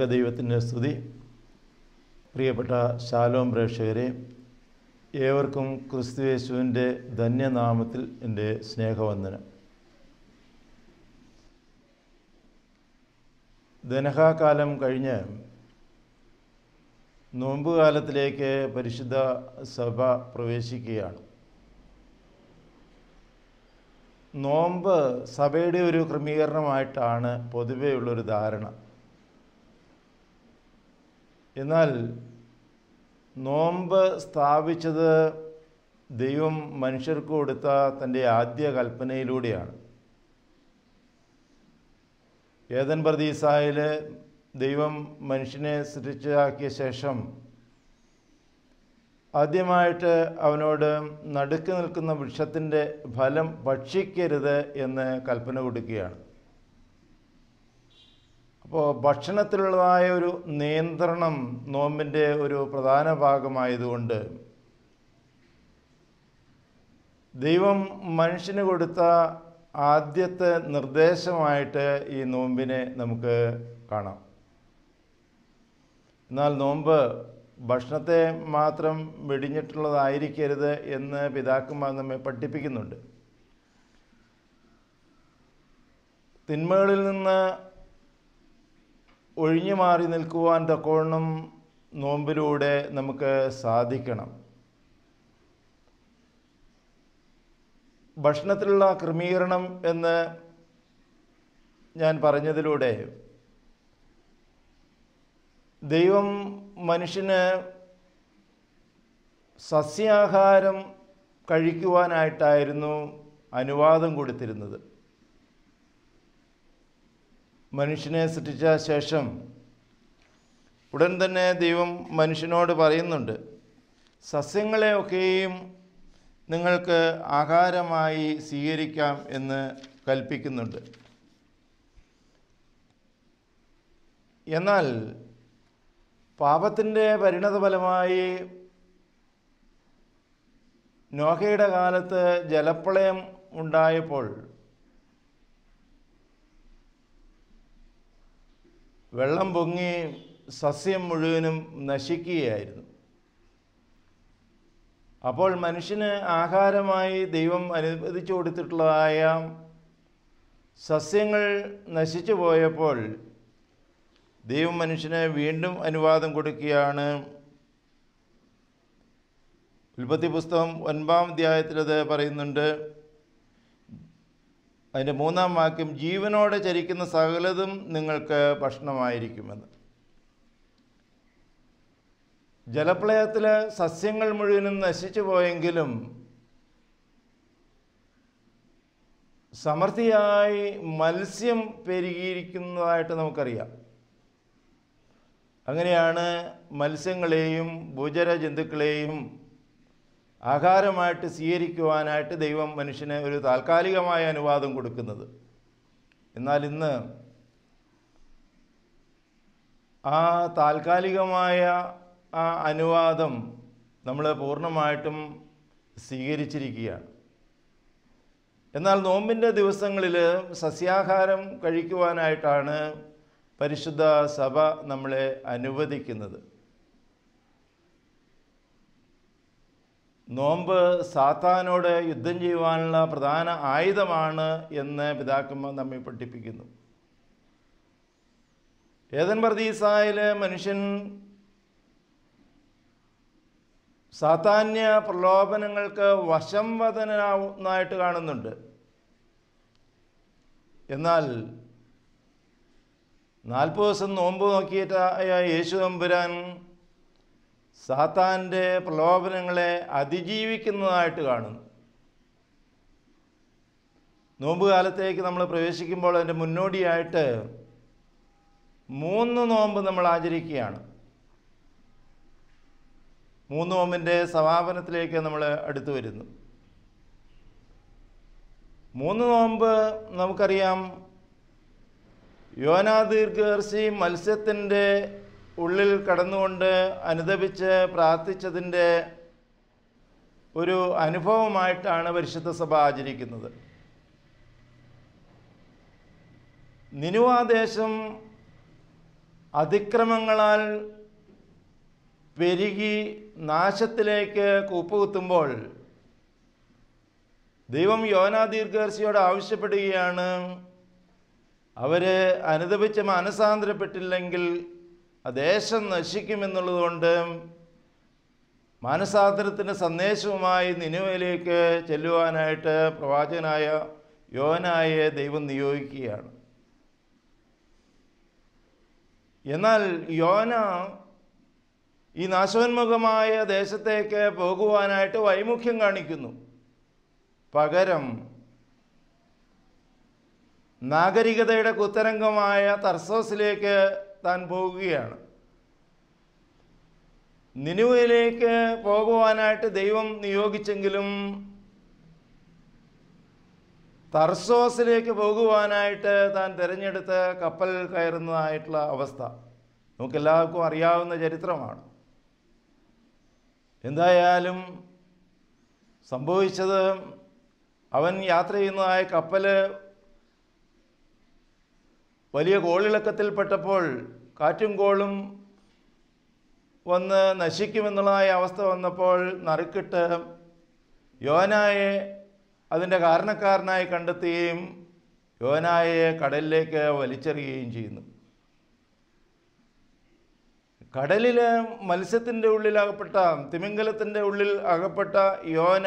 ത്രിയേക ദൈവത്തിന്റെ സ്തുതി. പ്രിയപ്പെട്ട ശാലോം പ്രേക്ഷകരെ ഏവർക്കും ക്രിസ്തുയേശുവിന്റെ ധന്യനാമത്തിൽ എന്റെ സ്നേഹവന്ദനം. ധനഹാകാലം കഴിഞ്ഞ് നോമ്പുകാലത്തിലേക്ക് പരിശുദ്ധ സഭ പ്രവേശിക്കുകയാണ്. നോമ്പ് സഭയുടെ ഒരു ക്രമീകരണമായിട്ടാണ് പൊതുവെയുള്ളൊരു ധാരണ. എന്നാൽ നോമ്പ് സ്ഥാപിച്ചത് ദൈവം മനുഷ്യർക്ക് കൊടുത്ത തന്റെ ആദ്യ കൽപ്പനയിലൂടെയാണ്. ഏതൻ പ്രതീസായിൽ ദൈവം മനുഷ്യനെ സൃഷ്ടിച്ചാക്കിയ ശേഷം ആദ്യമായിട്ട് അവനോട് നടുക്ക് നിൽക്കുന്ന വൃക്ഷത്തിന്റെ ഫലം ഭക്ഷിക്കരുത് എന്ന് കൽപ്പന കൊടുക്കുകയാണ്. അപ്പോൾ ഭക്ഷണത്തിലുള്ളതായ ഒരു നിയന്ത്രണം നോമ്പിന്റെ ഒരു പ്രധാന ഭാഗമായതുകൊണ്ട് ദൈവം മനുഷ്യന് കൊടുത്ത ആദ്യത്തെ നിർദ്ദേശമായിട്ട് ഈ നോമ്പിനെ നമുക്ക് കാണാം. എന്നാൽ നോമ്പ് ഭക്ഷണത്തെ മാത്രം വെടിഞ്ഞിട്ടുള്ളതായിരിക്കരുത് എന്ന് പിതാക്കന്മാർ നമ്മെ പഠിപ്പിക്കുന്നുണ്ട്. തിന്മകളിൽ നിന്ന് ഒഴിഞ്ഞു മാറി നിൽക്കുവാൻ തക്കോണം നോമ്പിലൂടെ നമുക്ക് സാധിക്കണം. ഭക്ഷണത്തിലുള്ള ക്രമീകരണം എന്ന് ഞാൻ പറഞ്ഞതിലൂടെ ദൈവം മനുഷ്യന് സസ്യാഹാരം കഴിക്കുവാനായിട്ടായിരുന്നു അനുവാദം കൊടുത്തിരുന്നത്. മനുഷ്യനെ സൃഷ്ടിച്ച ശേഷം ഉടൻ തന്നെ ദൈവം മനുഷ്യനോട് പറയുന്നുണ്ട് സസ്യങ്ങളെയൊക്കെയും നിങ്ങൾക്ക് ആഹാരമായി സ്വീകരിക്കാം എന്ന് കൽപ്പിക്കുന്നുണ്ട്. എന്നാൽ പാപത്തിന്റെ പരിണതഫലമായി നോഹയുടെ കാലത്ത് ജലപ്രളയം ഉണ്ടായപ്പോൾ വെള്ളം പൊങ്ങി സസ്യം മുഴുവനും നശിക്കുകയായിരുന്നു. അപ്പോൾ മനുഷ്യന് ആഹാരമായി ദൈവം അനുവദിച്ചു കൊടുത്തിട്ടുള്ളതായ സസ്യങ്ങൾ നശിച്ചു പോയപ്പോൾ ദൈവം മനുഷ്യന് വീണ്ടും അനുവാദം കൊടുക്കുകയാണ്. ഉൽപ്പത്തി പുസ്തകം ഒൻപതാം അധ്യായത്തിലത് പറയുന്നുണ്ട്. അതിന്റെ മൂന്നാം വാക്യം ജീവനോടെ ചരിക്കുന്ന സകലതും നിങ്ങൾക്ക് ഭക്ഷണമായിരിക്കുമെന്ന്. ജലപ്രളയത്തിൽ സസ്യങ്ങൾ മുഴുവനും നശിച്ചു പോയെങ്കിലും സമൃദ്ധിയായി മത്സ്യം പെരുകിയിരിക്കുന്നതായിട്ട് നമുക്കറിയാം. അങ്ങനെയാണ് മത്സ്യങ്ങളെയും ഭൂചര ജന്തുക്കളെയും ആഹാരമായിട്ട് സ്വീകരിക്കുവാനായിട്ട് ദൈവം മനുഷ്യന് ഒരു താൽക്കാലികമായ അനുവാദം കൊടുക്കുന്നത്. എന്നാൽ ഇന്ന് ആ താൽക്കാലികമായ ആ അനുവാദം നമ്മൾ പൂർണമായിട്ടും സ്വീകരിച്ചിരിക്കുകയാണ്. എന്നാൽ നോമ്പിന്റെ ദിവസങ്ങളിൽ സസ്യാഹാരം കഴിക്കുവാനായിട്ടാണ് പരിശുദ്ധ സഭ നമ്മളെ അനുവദിക്കുന്നത്. നോമ്പ് സാത്താനോട് യുദ്ധം ചെയ്യുവാനുള്ള പ്രധാന ആയുധമാണ് എന്ന് പിതാക്കന്മാർ നമ്മെ പഠിപ്പിക്കുന്നു. ഏതൻ പ്രതീസായിൽ മനുഷ്യൻ സാധാന്യ പ്രലോഭനങ്ങൾക്ക് വശം വശംവദനാവുന്നതായിട്ട് കാണുന്നുണ്ട്. എന്നാൽ നാൽപ്പത് ദിവസം നോമ്പ് നോക്കിയിട്ടായ യേശു തമ്പുരാൻ സാത്താന്റെ പ്രലോഭനങ്ങളെ അതിജീവിക്കുന്നതായിട്ട് കാണുന്നു. നോമ്പ് കാലത്തേക്ക് നമ്മൾ പ്രവേശിക്കുമ്പോൾ അതിന്റെ മുന്നോടിയായിട്ട് മൂന്ന് നോമ്പ് നമ്മൾ ആചരിക്കുകയാണ്. മൂന്ന് നോമ്പിന്റെ സമാപനത്തിലേക്ക് നമ്മൾ അടുത്തു വരുന്നു. മൂന്ന് നോമ്പ് നമുക്കറിയാം യോനാ ദീർഘർഷി മത്സ്യത്തിന്റെ ഉള്ളിൽ കടന്നുകൊണ്ട് അനുദപിച്ച് പ്രാർത്ഥിച്ചതിന്റെ ഒരു അനുഭവമായിട്ടാണ് പരിശുദ്ധ സഭ ആചരിക്കുന്നത്. നിനുവാദേശം അതിക്രമങ്ങളാൽ പെരുകി നാശത്തിലേക്ക് കൂപ്പുകുത്തുമ്പോൾ ദൈവം യോനാ ദീർഘർഷിയോട് ആവശ്യപ്പെടുകയാണ് അവർ അനുദപിച്ച് മാനസാന്തരപ്പെട്ടില്ലെങ്കിൽ ആ ദേശം നശിക്കുമെന്നുള്ളതുകൊണ്ട് മാനസാന്തരത്തിന്റെ സന്ദേശവുമായി നിനുവയിലേക്ക് ചെല്ലുവാനായിട്ട് പ്രവാചകനായ യോനായെ ദൈവം നിയോഗിക്കുകയാണ്. എന്നാൽ യോന ഈ നാശോന്മുഖമായ ദേശത്തേക്ക് പോകുവാനായിട്ട് വൈമുഖ്യം കാണിക്കുന്നു. പകരം നാഗരികതയുടെ കുത്തരംഗമായ തർസോസിലേക്ക് താൻ പോകുകയാണ്. നിനുവയിലേക്ക് പോകുവാനായിട്ട് ദൈവം നിയോഗിച്ചെങ്കിലും തർസോസിലേക്ക് പോകുവാനായിട്ട് താൻ തിരഞ്ഞെടുത്ത് കപ്പൽ കയറുന്നതായിട്ടുള്ള അവസ്ഥ നമുക്കെല്ലാവർക്കും അറിയാവുന്ന ചരിത്രമാണ്. എന്തായാലും സംഭവിച്ചത് അവൻ യാത്ര ചെയ്യുന്നതായ കപ്പൽ വലിയ കോളിളക്കത്തിൽപ്പെട്ടപ്പോൾ കാറ്റും കോളും വന്ന് നശിക്കുമെന്നുള്ളതായ അവസ്ഥ വന്നപ്പോൾ നറുക്കിട്ട് യോനായെ അതിന്റെ കാരണക്കാരനായി കണ്ടെത്തുകയും യോനായെ കടലിലേക്ക് വലിച്ചെറിയുകയും ചെയ്യുന്നു. കടലിൽ മത്സ്യത്തിന്റെ ഉള്ളിൽ അകപ്പെട്ട തിമിംഗലത്തിന്റെ ഉള്ളിൽ അകപ്പെട്ട യോന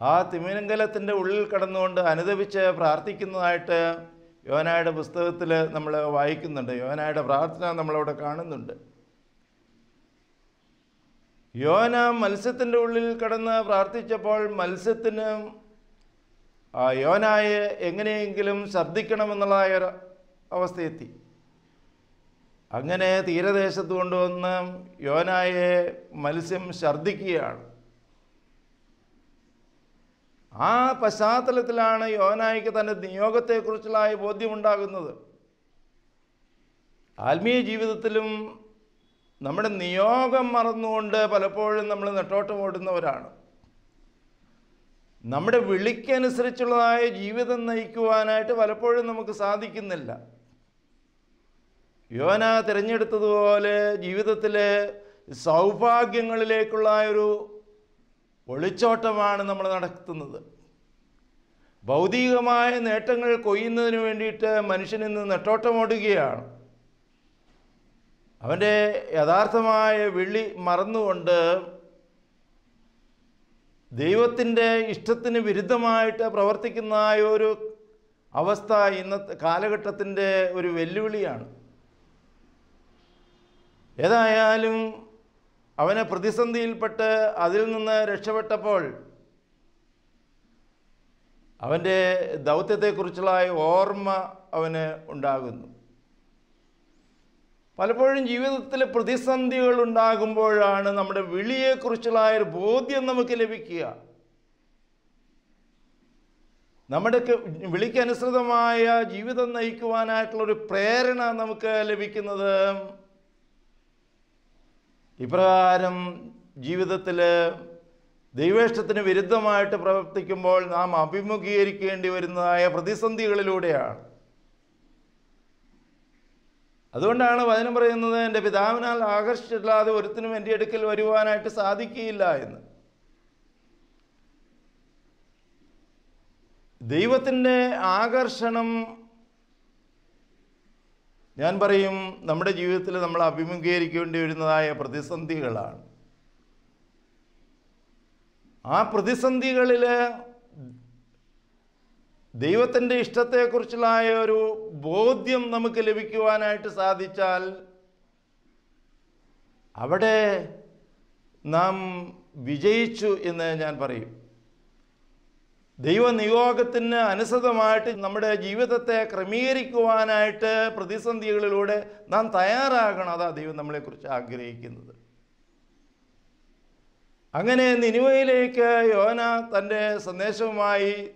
ആ തിമിംഗലത്തിന്റെ ഉള്ളിൽ കടന്നുകൊണ്ട് അനുദപിച്ച് പ്രാർത്ഥിക്കുന്നതായിട്ട് യോനായുടെ പുസ്തകത്തിൽ നമ്മൾ വായിക്കുന്നുണ്ട്. യോനായുടെ പ്രാർത്ഥന നമ്മളവിടെ കാണുന്നുണ്ട്. യോന മത്സ്യത്തിന്റെ ഉള്ളിൽ കടന്ന് പ്രാർത്ഥിച്ചപ്പോൾ മത്സ്യത്തിന് യോനായെ എങ്ങനെയെങ്കിലും ശബ്ദിക്കണമെന്നുള്ളതായ ഒരു അവസ്ഥയെത്തി. അങ്ങനെ തീരദേശത്ത് കൊണ്ടുവന്ന് യോനായെ മത്സ്യം ഛർദ്ദിക്കുകയാണ്. ആ പശ്ചാത്തലത്തിലാണ് യോനായിക്ക് തന്റെ നിയോഗത്തെക്കുറിച്ചുള്ള ബോധ്യമുണ്ടാകുന്നത്. ആത്മീയ ജീവിതത്തിലും നമ്മുടെ നിയോഗം മറന്നുകൊണ്ട് പലപ്പോഴും നമ്മൾ നെട്ടോട്ടം ഓടുന്നവരാണ്. നമ്മുടെ വിളിക്കനുസരിച്ചുള്ളതായ ജീവിതം നയിക്കുവാനായിട്ട് പലപ്പോഴും നമുക്ക് സാധിക്കുന്നില്ല. യോന തിരഞ്ഞെടുത്തതുപോലെ ജീവിതത്തിലെ സൗഭാഗ്യങ്ങളിലേക്കുള്ള ഒരു ഒളിച്ചോട്ടമാണ് നമ്മൾ നടത്തുന്നത്. ഭൗതികമായ നേട്ടങ്ങൾ കൊയ്യുന്നതിന് വേണ്ടിയിട്ട് മനുഷ്യൻ ഇന്ന് നെട്ടോട്ടമോടുകയാണ്. അവന്റെ യഥാർത്ഥമായ വിളി മറന്നുകൊണ്ട് ദൈവത്തിന്റെ ഇഷ്ടത്തിന് വിരുദ്ധമായിട്ട് പ്രവർത്തിക്കുന്ന ഒരു അവസ്ഥ ഇന്നത്തെ കാലഘട്ടത്തിന്റെ ഒരു വെല്ലുവിളിയാണ്. ഏതായാലും അവനെ പ്രതിസന്ധിയിൽപ്പെട്ട് അതിൽ നിന്ന് രക്ഷപ്പെട്ടപ്പോൾ അവന്റെ ദൗത്യത്തെക്കുറിച്ചുള്ള ഓർമ്മ അവന് ഉണ്ടാകുന്നു. പലപ്പോഴും ജീവിതത്തിൽ പ്രതിസന്ധികൾ ഉണ്ടാകുമ്പോഴാണ് നമ്മുടെ വിളിയെക്കുറിച്ചുള്ള ഒരു ബോധ്യം നമുക്ക് ലഭിക്കുക. നമ്മുടെ വിളിക്കനുസൃതമായ ജീവിതം നയിക്കുവാനായിട്ടുള്ളൊരു പ്രേരണ നമുക്ക് ലഭിക്കുന്നത് ഇപ്രകാരം ജീവിതത്തിൽ ദൈവേഷ്ടത്തിന് വിരുദ്ധമായിട്ട് പ്രവർത്തിക്കുമ്പോൾ നാം അഭിമുഖീകരിക്കേണ്ടി വരുന്നതായ പ്രതിസന്ധികളിലൂടെയാണ്. അതുകൊണ്ടാണ് വചനം പറയുന്നത് എന്റെ പിതാവിനാൽ ആകർഷിച്ചിട്ടില്ലാതെ ഒരുത്തിനും എന്റെ അടുക്കൽ വരുവാനായിട്ട് സാധിക്കുകയില്ല എന്ന്. ദൈവത്തിന്റെ ആകർഷണം ഞാൻ പറയും നമ്മുടെ ജീവിതത്തിൽ നമ്മൾ അഭിമുഖീകരിക്കേണ്ടി വരുന്നതായ പ്രതിസന്ധികളാണ്. ആ പ്രതിസന്ധികളിൽ ദൈവത്തിന്റെ ഇഷ്ടത്തെക്കുറിച്ചുള്ള ഒരു ബോധ്യം നമുക്ക് ലഭിക്കുവാനായിട്ട് സാധിച്ചാൽ അവിടെ നാം വിജയിച്ചു എന്ന് ഞാൻ പറയും. ദൈവനിയോഗത്തിന് അനുസൃതമായിട്ട് നമ്മുടെ ജീവിതത്തെ ക്രമീകരിക്കുവാനായിട്ട് പ്രതിസന്ധികളിലൂടെ നാം തയ്യാറാകണം. അതാ ദൈവം നമ്മളെക്കുറിച്ച് ആഗ്രഹിക്കുന്നത്. അങ്ങനെ നിനുവയിലേക്ക് യോന തന്റെ സന്ദേശവുമായി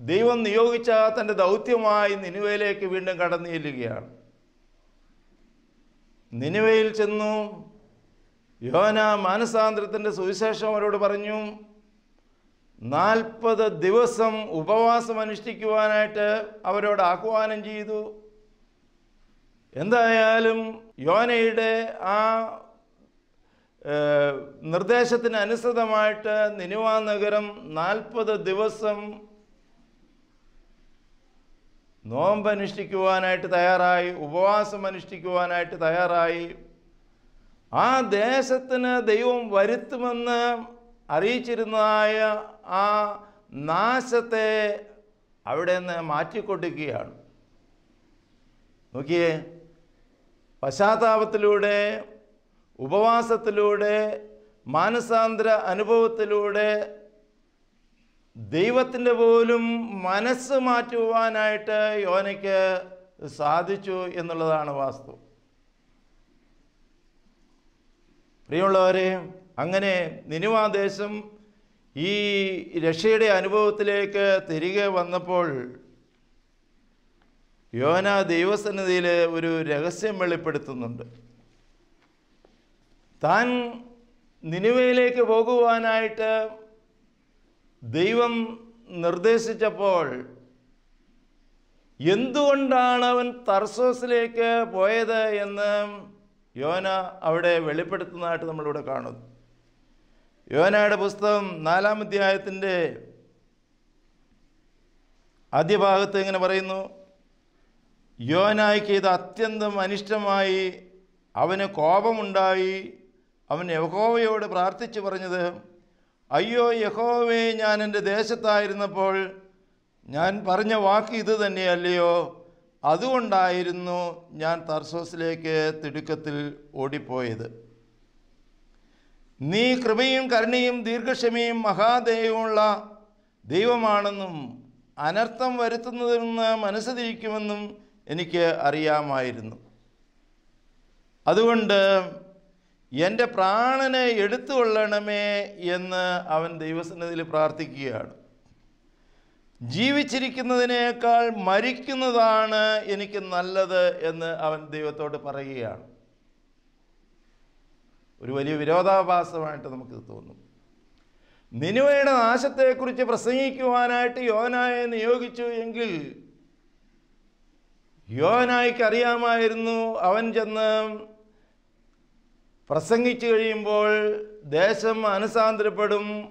ദൈവം നിയോഗിച്ച തന്റെ ദൗത്യമായി നിനുവയിലേക്ക് വീണ്ടും കടന്നു ചെല്ലുകയാണ്. നിനുവയിൽ ചെന്നു യോന മാനസാന്തരത്തിന്റെ സുവിശേഷം അവരോട് പറഞ്ഞു നാൽപ്പത് ദിവസം ഉപവാസം അനുഷ്ഠിക്കുവാനായിട്ട് അവരോട് ആഹ്വാനം ചെയ്തു. എന്തായാലും യോനയുടെ ആ നിർദ്ദേശത്തിന് അനുസൃതമായിട്ട് നിനുവ നഗരം നാൽപ്പത് ദിവസം നോമ്പ് അനുഷ്ഠിക്കുവാനായിട്ട് തയ്യാറായി ഉപവാസം അനുഷ്ഠിക്കുവാനായിട്ട് തയ്യാറായി. ആ ദേശത്തിന് ദൈവം വരുത്തുമെന്ന് അറിയിച്ചിരുന്നതായ ആ നാശത്തെ അവിടെ നിന്ന് മാറ്റിക്കൊടുക്കുകയാണ് നോക്കിയേ പശ്ചാത്താപത്തിലൂടെ ഉപവാസത്തിലൂടെ മാനസാന്തര അനുഭവത്തിലൂടെ ദൈവത്തിന്റെ പോലും മനസ്സ് മാറ്റുവാനായിട്ട് യോനയ്ക്ക് സാധിച്ചു എന്നുള്ളതാണ് വാസ്തു പ്രിയമുള്ളവരെ അങ്ങനെ നിനുവാദേശം ഈ രക്ഷയുടെ അനുഭവത്തിലേക്ക് തിരികെ വന്നപ്പോൾ യോന ദൈവസന്നിധിയിൽ ഒരു രഹസ്യം വെളിപ്പെടുത്തുന്നുണ്ട്. താൻ നിനുവയിലേക്ക് പോകുവാനായിട്ട് ദൈവം നിർദ്ദേശിച്ചപ്പോൾ എന്തുകൊണ്ടാണ് അവൻ തർസോസിലേക്ക് പോയത് എന്ന് യോന അവിടെ വെളിപ്പെടുത്തുന്നതായിട്ട് നമ്മളിവിടെ കാണുന്നു. യോനയുടെ പുസ്തകം നാലാം അധ്യായത്തിന്റെ ആദ്യ ഭാഗത്ത് ഇങ്ങനെ പറയുന്നു യോനായ്ക്ക് ഇത് അത്യന്തം അനിഷ്ടമായി അവന് കോപമുണ്ടായി. അവൻ യഹോവയോട് പ്രാർത്ഥിച്ചു പറഞ്ഞത് അയ്യോ യഹോവേ ഞാൻ എന്റെ ദേശത്തായിരുന്നപ്പോൾ ഞാൻ പറഞ്ഞ വാക്ക് ഇത് തന്നെയല്ലയോ? അതുകൊണ്ടായിരുന്നു ഞാൻ തർസോസിലേക്ക് തിടുക്കത്തിൽ ഓടിപ്പോയത്. നീ കൃപയും കരുണയും ദീർഘക്ഷമയും മഹാദയവുമുള്ള ദൈവമാണെന്നും അനർത്ഥം വരുത്തുന്നതിൽ നിന്ന് മനസ്സ് തിരിക്കുമെന്നും എനിക്ക് അറിയാമായിരുന്നു. അതുകൊണ്ട് എന്റെ പ്രാണനെ എടുത്തുകൊള്ളണമേ എന്ന് അവൻ ദൈവസന്നിധിയിൽ പ്രാർത്ഥിക്കുകയാണ്. ജീവിച്ചിരിക്കുന്നതിനേക്കാൾ മരിക്കുന്നതാണ് എനിക്ക് നല്ലത് എന്ന് അവൻ ദൈവത്തോട് പറയുകയാണ്. ഒരു വലിയ വിരോധാഭാസമായിട്ട് നമുക്ക് തോന്നും. നിനുവയുടെ നാശത്തെക്കുറിച്ച് പ്രസംഗിക്കുവാനായിട്ട് യോനായെ നിയോഗിച്ചു എങ്കിൽ യോനായിക്ക് അറിയാമായിരുന്നു അവൻ ചെന്ന് പ്രസംഗിച്ചു കഴിയുമ്പോൾ ദേശം അനുസാന്തരപ്പെടും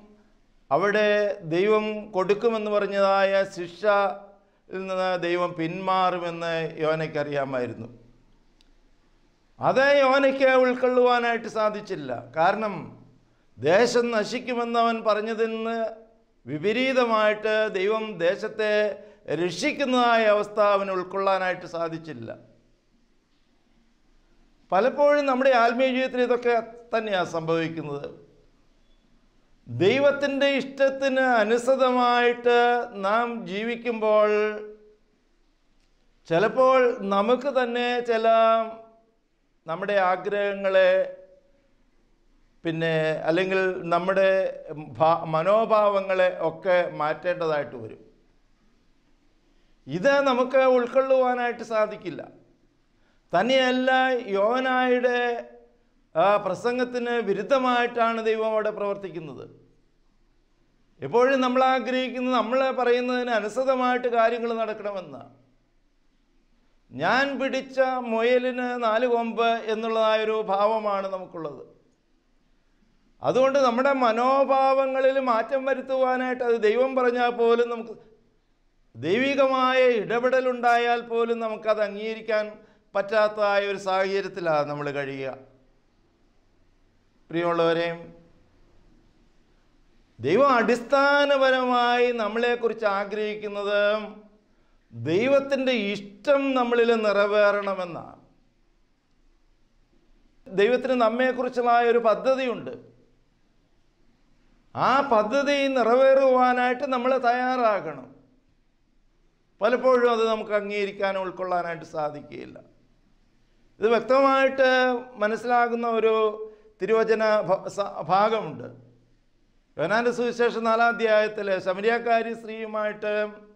അവിടെ ദൈവം കൊടുക്കുമെന്ന് പറഞ്ഞതായ ശിക്ഷയിൽ നിന്ന് ദൈവം പിന്മാറുമെന്ന് യോനയ്ക്ക് അറിയാമായിരുന്നു അത് യോനയ്ക്ക് ഉൾക്കൊള്ളുവാനായിട്ട് സാധിച്ചില്ല. കാരണം ദേശം നശിക്കുമെന്ന് അവൻ പറഞ്ഞതിന് വിപരീതമായിട്ട് ദൈവം ദേശത്തെ രക്ഷിക്കുന്നതായ അവസ്ഥ അവന് ഉൾക്കൊള്ളാനായിട്ട് സാധിച്ചില്ല. പലപ്പോഴും നമ്മുടെ ആത്മീയ ജീവിതത്തിൽ ഇതൊക്കെ തന്നെയാണ് സംഭവിക്കുന്നത്. ദൈവത്തിന്റെ ഇഷ്ടത്തിന് അനുസൃതമായിട്ട് നാം ജീവിക്കുമ്പോൾ ചിലപ്പോൾ നമുക്ക് തന്നെ ചില നമ്മുടെ ആഗ്രഹങ്ങളെ പിന്നെ അല്ലെങ്കിൽ നമ്മുടെ മനോഭാവങ്ങളെ ഒക്കെ മാറ്റേണ്ടതായിട്ട് വരും. ഇത് നമുക്ക് ഉൾക്കൊള്ളുവാനായിട്ട് സാധിക്കില്ല. തന്നെയല്ല യോനായുടെ പ്രസംഗത്തിന് വിരുദ്ധമായിട്ടാണ് ദൈവം അവിടെ പ്രവർത്തിക്കുന്നത്. എപ്പോഴും നമ്മൾ ആഗ്രഹിക്കുന്നത് നമ്മൾ പറയുന്നതിന് അനുസൃതമായിട്ട് കാര്യങ്ങൾ നടക്കണമെന്നാണ്. ഞാൻ പിടിച്ച മുയലിന് നാല് കൊമ്പ് എന്നുള്ളതായൊരു ഭാവമാണ് നമുക്കുള്ളത്. അതുകൊണ്ട് നമ്മുടെ മനോഭാവങ്ങളിൽ മാറ്റം വരുത്തുവാനായിട്ട് അത് ദൈവം പറഞ്ഞാൽ പോലും നമുക്ക് ദൈവികമായ ഇടപെടലുണ്ടായാൽ പോലും നമുക്കത് അംഗീകരിക്കാൻ പറ്റാത്തതായ ഒരു സാഹചര്യത്തിലാണ് നമ്മൾ കഴിയുക. പ്രിയമുള്ളവരെ ദൈവം അടിസ്ഥാനപരമായി നമ്മളെക്കുറിച്ച് ആഗ്രഹിക്കുന്നത് ദൈവത്തിന്റെ ഇഷ്ടം നമ്മളിൽ നിറവേറണമെന്നാണ്. ദൈവത്തിന് നമ്മെക്കുറിച്ചുള്ള ഒരു പദ്ധതിയുണ്ട്. ആ പദ്ധതി നിറവേറുവാനായിട്ട് നമ്മൾ തയ്യാറാകണം. പലപ്പോഴും അത് നമുക്ക് അംഗീകരിക്കാനോ ഉൾക്കൊള്ളാനായിട്ട് സാധിക്കുകയില്ല. ഇത് വ്യക്തമായിട്ട് മനസ്സിലാകുന്ന ഒരു തിരുവചന ഭാഗമുണ്ട്. യോനാന്റെ സുവിശേഷം നാലാം അധ്യായത്തിൽ ശമരിയാക്കാരി സ്ത്രീയുമായിട്ട്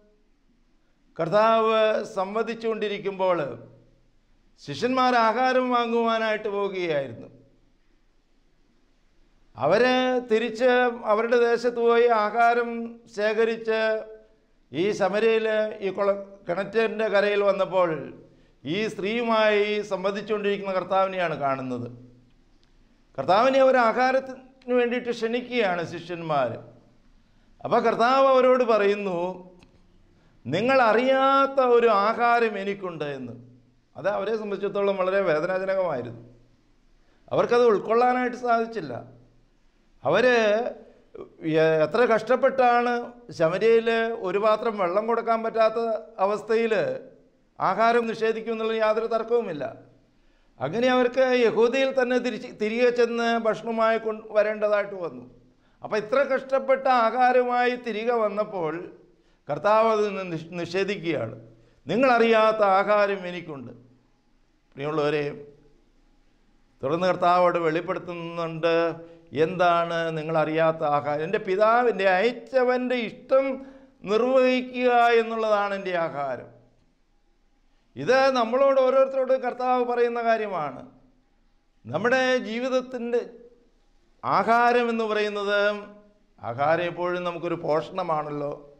കർത്താവ് സംവദിച്ചുകൊണ്ടിരിക്കുമ്പോൾ ശിഷ്യന്മാർ ആഹാരം വാങ്ങുവാനായിട്ട് പോവുകയായിരുന്നു അവർ തിരിച്ച് അവരുടെ ദേശത്ത് പോയി ആഹാരം ശേഖരിച്ച് ഈ ശമരയിൽ ഈ കുള കിണറ്റിന്റെ കരയിൽ വന്നപ്പോൾ ഈ സ്ത്രീയുമായി സംബന്ധിച്ചുകൊണ്ടിരിക്കുന്ന കർത്താവിനെയാണ് കാണുന്നത്. കർത്താവിനെ അവർ ആഹാരത്തിന് വേണ്ടിയിട്ട് ക്ഷണിക്കുകയാണ് ശിഷ്യന്മാർ അപ്പോൾ കർത്താവ് അവരോട് പറയുന്നു നിങ്ങൾ അറിയാത്ത ഒരു ആഹാരം എനിക്കുണ്ട് എന്ന്. അത് അവരെ സംബന്ധിച്ചിടത്തോളം വളരെ വേദനാജനകമായിരുന്നു. അവർക്കത് ഉൾക്കൊള്ളാനായിട്ട് സാധിച്ചില്ല. അവർ എത്ര കഷ്ടപ്പെട്ടാണ് ശമരിയിൽ ഒരു പാത്രം വെള്ളം കൊടുക്കാൻ പറ്റാത്ത അവസ്ഥയിൽ ആഹാരം നിഷേധിക്കും എന്നുള്ള യാതൊരു തർക്കവുമില്ല. അങ്ങനെ അവർക്ക് യഹൂദിയിൽ തന്നെ തിരിച്ച് തിരികെ ചെന്ന് ഭക്ഷണമായി കൊണ്ട് വരേണ്ടതായിട്ട് വന്നു. അപ്പോൾ ഇത്ര കഷ്ടപ്പെട്ട ആഹാരമായി തിരികെ വന്നപ്പോൾ കർത്താവ് അത് നിന്ന് നിഷേധിക്കുകയാണ്. നിങ്ങളറിയാത്ത ആഹാരം എനിക്കുണ്ട്. പ്രിയമുള്ളവരെ തുടർന്ന് കർത്താവോട് വെളിപ്പെടുത്തുന്നുണ്ട് എന്താണ് നിങ്ങളറിയാത്ത ആഹാരം. എന്റെ പിതാവിന്റെ അയച്ചവന്റെ ഇഷ്ടം നിർവഹിക്കുക എന്നുള്ളതാണ് എന്റെ ആഹാരം. ഇത് നമ്മളോട് ഓരോരുത്തരോട് കർത്താവ് പറയുന്ന കാര്യമാണ്. നമ്മുടെ ജീവിതത്തിന്റെ ആഹാരം എന്ന് പറയുന്നത് ആഹാരം എപ്പോഴും നമുക്കൊരു പോഷണമാണല്ലോ.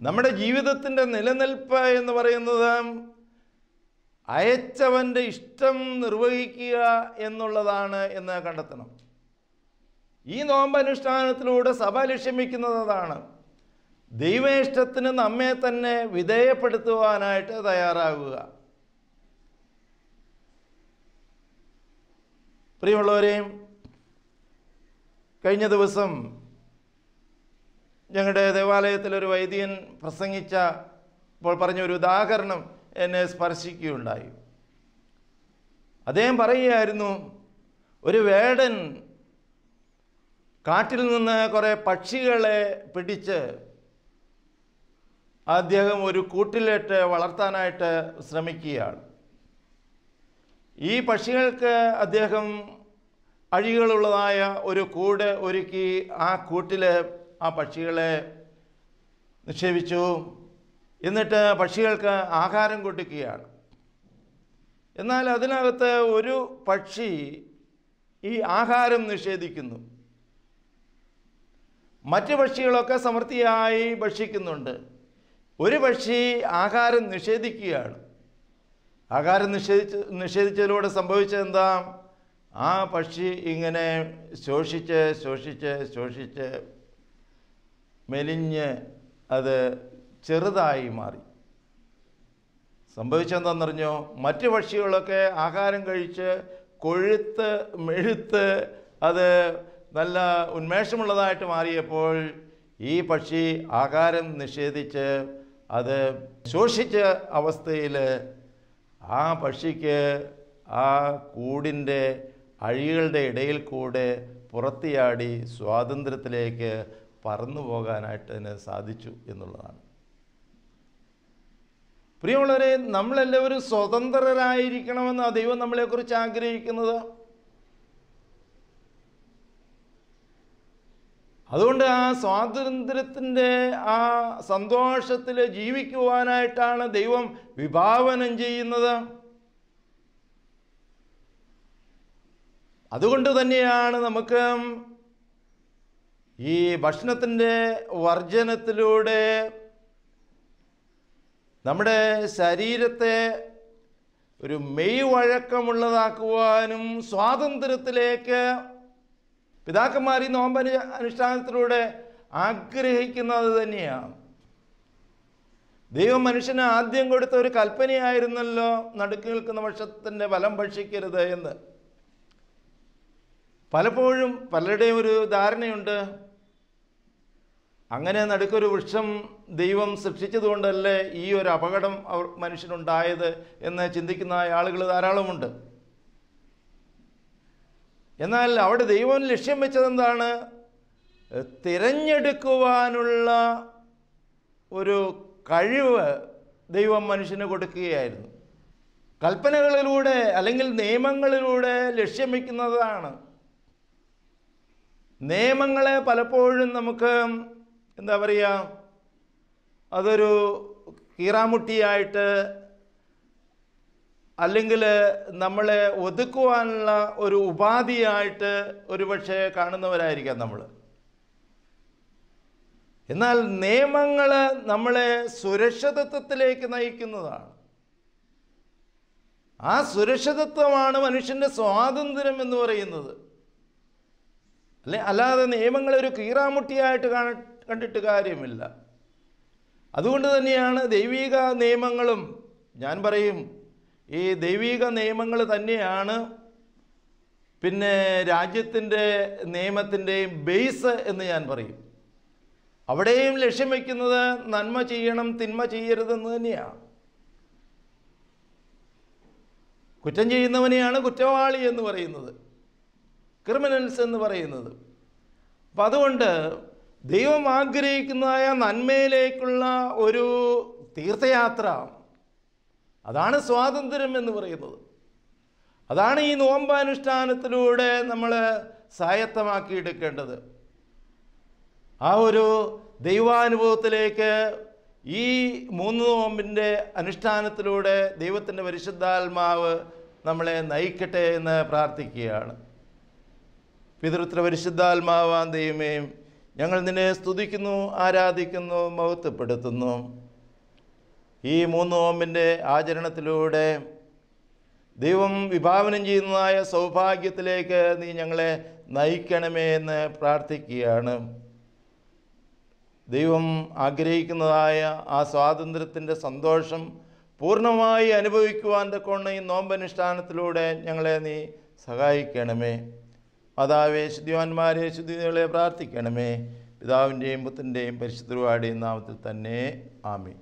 നമ്മുടെ ജീവിതത്തിന്റെ നിലനിൽപ്പ് എന്ന് പറയുന്നത് അയച്ചവന്റെ ഇഷ്ടം നിർവഹിക്കുക എന്നുള്ളതാണ് എന്ന് കണ്ടെത്തണം. ഈ നോമ്പനുഷ്ഠാനത്തിലൂടെ സഭ ലക്ഷ്യമിക്കുന്നത് അതാണ് ദൈവേഷ്ടത്തിന് നമ്മെ തന്നെ വിധേയപ്പെടുത്തുവാനായിട്ട് തയ്യാറാകുക പ്രിയമുള്ളവരെയും കഴിഞ്ഞ ദിവസം ഞങ്ങളുടെ ദേവാലയത്തിൽ ഒരു വൈദികൻ പ്രസംഗിച്ച ഇപ്പോൾ പറഞ്ഞ ഒരു ഉദാഹരണം എന്നെ സ്പർശിക്കുകയുണ്ടായി. അദ്ദേഹം പറയുകയായിരുന്നു ഒരു വേടൻ കാട്ടിൽ നിന്ന് കുറേ പക്ഷികളെ പിടിച്ച് അദ്ദേഹം ഒരു കൂട്ടിലിട്ട് വളർത്താനായിട്ട് ശ്രമിക്കുകയാണ്. ഈ പക്ഷികൾക്ക് അദ്ദേഹം അഴികളുള്ളതായ ഒരു കൂട് ഒരുക്കി ആ കൂട്ടിൽ ആ പക്ഷികളെ നിക്ഷേപിച്ചു. എന്നിട്ട് പക്ഷികൾക്ക് ആഹാരം കൊടുക്കുകയാണ്. എന്നാൽ അതിനകത്ത് ഒരു പക്ഷി ഈ ആഹാരം നിഷേധിക്കുന്നു. മറ്റ് പക്ഷികളൊക്കെ സമൃദ്ധിയായി ഭക്ഷിക്കുന്നുണ്ട്. ഒരു പക്ഷി ആഹാരം നിഷേധിക്കുകയാണ്. ആഹാരം നിഷേധിച്ച് നിഷേധിച്ചതിലൂടെ സംഭവിച്ചത് എന്താ? ആ പക്ഷി ഇങ്ങനെ ശോഷിച്ച് ശോഷിച്ച് ശോഷിച്ച് മെലിഞ്ഞ് അത് ചെറുതായി മാറി. സംഭവിച്ചെന്താണെന്നറിഞ്ഞോ മറ്റ് പക്ഷികളൊക്കെ ആഹാരം കഴിച്ച് കൊഴുത്ത് മെഴുത്ത് അത് നല്ല ഉന്മേഷമുള്ളതായിട്ട് മാറിയപ്പോൾ ഈ പക്ഷി ആഹാരം നിഷേധിച്ച് അത് ശോഷിച്ച അവസ്ഥയിൽ ആ പക്ഷിക്ക് ആ കൂടിന്റെ അഴികളുടെ ഇടയിൽ കൂടെ പുറത്തിയാടി സ്വാതന്ത്ര്യത്തിലേക്ക് പറന്നു പോകാനായിട്ട് അതിന് സാധിച്ചു എന്നുള്ളതാണ്. പ്രിയമുള്ളവരെ നമ്മളെല്ലാവരും സ്വതന്ത്രരായിരിക്കണമെന്ന് ദൈവം നമ്മളെക്കുറിച്ച് ആഗ്രഹിക്കുന്നത്? അതുകൊണ്ട് ആ സ്വാതന്ത്ര്യത്തിന്റെ ആ സന്തോഷത്തിൽ ജീവിക്കുവാനായിട്ടാണ് ദൈവം വിഭാവനം ചെയ്യുന്നത്. അതുകൊണ്ട് തന്നെയാണ് നമുക്ക് ഈ ഭക്ഷണത്തിന്റെ വർജനത്തിലൂടെ നമ്മുടെ ശരീരത്തെ ഒരു മെയ് വഴക്കമുള്ളതാക്കുവാനും സ്വാതന്ത്ര്യത്തിലേക്ക് പിതാക്കന്മാർ ഈ നോമ്പന അനുഷ്ഠാനത്തിലൂടെ ആഗ്രഹിക്കുന്നത് തന്നെയാണ്. ദൈവം മനുഷ്യന് ആദ്യം കൊടുത്ത ഒരു കൽപ്പനയായിരുന്നല്ലോ നടുക്ക് നിൽക്കുന്ന വർഷത്തിന്റെ ഫലം ഭക്ഷിക്കരുത് എന്ന്. പലപ്പോഴും പലരുടെയും ഒരു ധാരണയുണ്ട്. അങ്ങനെ നടുക്കൊരു വൃക്ഷം ദൈവം സൃഷ്ടിച്ചതുകൊണ്ടല്ലേ ഈ ഒരു അപകടം അവർ മനുഷ്യനുണ്ടായത് എന്ന് ചിന്തിക്കുന്ന ആളുകൾ ധാരാളമുണ്ട്. എന്നാൽ അവിടെ ദൈവം ലക്ഷ്യം വെച്ചതെന്താണ്? തിരഞ്ഞെടുക്കുവാനുള്ള ഒരു കഴിവ് ദൈവം മനുഷ്യന് കൊടുക്കുകയായിരുന്നു. കൽപ്പനകളിലൂടെ അല്ലെങ്കിൽ നിയമങ്ങളിലൂടെ ലക്ഷ്യം വയ്ക്കുന്നതാണ് നിയമങ്ങളെ പലപ്പോഴും നമുക്ക് എന്താ പറയുക അതൊരു കീറാമുട്ടിയായിട്ട് അല്ലെങ്കിൽ നമ്മളെ ഒതുക്കുവാനുള്ള ഒരു ഉപാധിയായിട്ട് ഒരുപക്ഷെ കാണുന്നവരായിരിക്കാം നമ്മൾ. എന്നാൽ നിയമങ്ങൾ നമ്മളെ സുരക്ഷിതത്വത്തിലേക്ക് നയിക്കുന്നതാണ്. ആ സുരക്ഷിതത്വമാണ് മനുഷ്യന്റെ സ്വാതന്ത്ര്യം എന്ന് പറയുന്നത്. അല്ലെ അല്ലാതെ നിയമങ്ങളെ ഒരു കീറാമുട്ടിയായിട്ട് കാണ കണ്ടിട്ട് കാര്യമില്ല. അതുകൊണ്ട് തന്നെയാണ് ദൈവിക നിയമങ്ങളും ഞാൻ പറയും ഈ ദൈവിക നിയമങ്ങൾ തന്നെയാണ് പിന്നെ രാജ്യത്തിന്റെ നിയമത്തിന്റെയും ബേസ് എന്ന് ഞാൻ പറയും. അവിടെയും ലക്ഷ്യം വയ്ക്കുന്നത് നന്മ ചെയ്യണം തിന്മ ചെയ്യരുതെന്ന് തന്നെയാണ് കുറ്റം ചെയ്യുന്നവനെയാണ് കുറ്റവാളി എന്ന് പറയുന്നത്. ക്രിമിനൽസ് എന്ന് പറയുന്നത്. അപ്പം അതുകൊണ്ട് ദൈവം ആഗ്രഹിക്കുന്നതായ നന്മയിലേക്കുള്ള ഒരു തീർത്ഥയാത്ര. അതാണ് സ്വാതന്ത്ര്യം എന്ന് പറയുന്നത്. അതാണ് ഈ നോമ്പാനുഷ്ഠാനത്തിലൂടെ നമ്മൾ സായത്തമാക്കിയെടുക്കേണ്ടത് ആ ഒരു ദൈവാനുഭവത്തിലേക്ക് ഈ മൂന്ന് നോമ്പിന്റെ അനുഷ്ഠാനത്തിലൂടെ ദൈവത്തിന്റെ പരിശുദ്ധാത്മാവ് നമ്മളെ നയിക്കട്ടെ എന്ന് പ്രാർത്ഥിക്കുകയാണ്. പിതൃത്ര പരിശുദ്ധാത്മാവാൻ ദൈവമേ ഞങ്ങൾ നിന്നെ സ്തുതിക്കുന്നു ആരാധിക്കുന്നു മഹത്വപ്പെടുത്തുന്നു. ഈ മൂന്ന് നോമ്പിന്റെ ആചരണത്തിലൂടെ ദൈവം വിഭാവനം ചെയ്യുന്നതായ സൗഭാഗ്യത്തിലേക്ക് നീ ഞങ്ങളെ നയിക്കണമേ എന്ന് പ്രാർത്ഥിക്കുകയാണ്. ദൈവം ആഗ്രഹിക്കുന്നതായ ആ സ്വാതന്ത്ര്യത്തിന്റെ സന്തോഷം പൂർണമായി അനുഭവിക്കുവാൻ തക്കോണം ഈ നോമ്പനുഷ്ഠാനത്തിലൂടെ ഞങ്ങളെ നീ സഹായിക്കണമേ. മാതാവേ ശുദ്ധിവാന്മാരെ ശുദ്ധികളെ പ്രാർത്ഥിക്കണമേ. പിതാവിന്റെയും പുത്രന്റെയും പരിശുദ്ധരുവാടെയും നാമത്തിൽ തന്നെ. ആമി